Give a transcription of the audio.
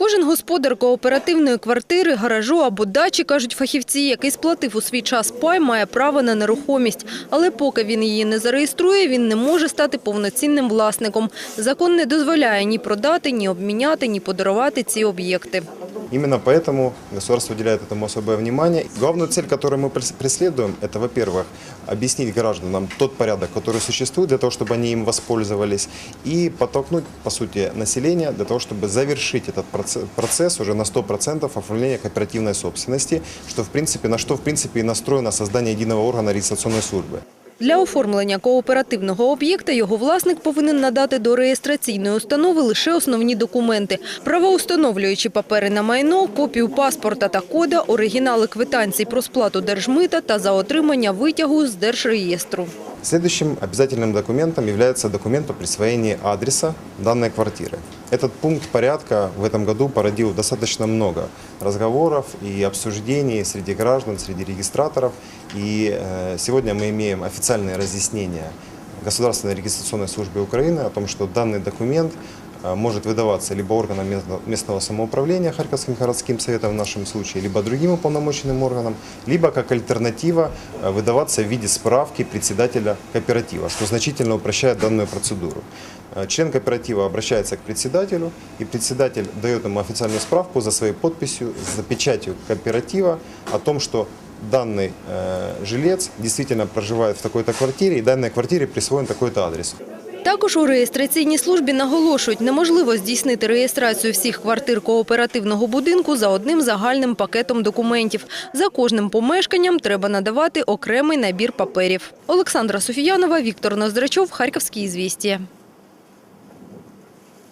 Кожен господар кооперативної квартири, гаражу або дачі, кажуть фахівці, який сплатив у свій час пай, має право на нерухомість. Але поки він її не зареєструє, він не може стати повноцінним власником. Закон не дозволяє ні продати, ні обміняти, ні подарувати ці об'єкти. Именно поэтому государство уделяет этому особое внимание. Главную цель, которую мы прес- преследуем, это, во-первых, объяснить гражданам тот порядок, который существует, для того, чтобы они им воспользовались, и подтолкнуть, по сути, население для того, чтобы завершить этот проце- процесс уже на 100% оформления кооперативной собственности, что, в принципе, на что, в принципе, и настроено создание единого органа регистрационной службы. Для оформлення кооперативного об'єкта його власник повинен надати до реєстраційної установи лише основні документи – правоустановлюючі папери на майно, копію паспорта та кода, оригінали квитанцій про сплату держмита та за отримання витягу з держреєстру. Следующим обязательным документом является документ о присвоении адреса данной квартиры. Этот пункт порядка в этом году породил достаточно много разговоров и обсуждений среди граждан, среди регистраторов. И э, сегодня мы имеем официальное разъяснение Государственной регистрационной службы Украины о том, что данный документ может выдаваться либо органам местно- местного самоуправления, Харьковским городским советом в нашем случае, либо другим уполномоченным органам, либо как альтернатива э, выдаваться в виде справки председателя кооператива, что значительно упрощает данную процедуру. Э, Член кооператива обращается к председателю, и председатель дает ему официальную справку за своей подписью, за печатью кооператива о том, что данный э, жилец действительно проживает в такой-то квартире, и данной квартире присвоен такой-то адрес. Також у реєстраційній службі наголошують, неможливо здійснити реєстрацію всіх квартир кооперативного будинку за одним загальним пакетом документів. За кожним помешканням треба надавати окремий набір паперів. Олександра Софіянова, Віктор Ноздрачов, Харківські ізвістія.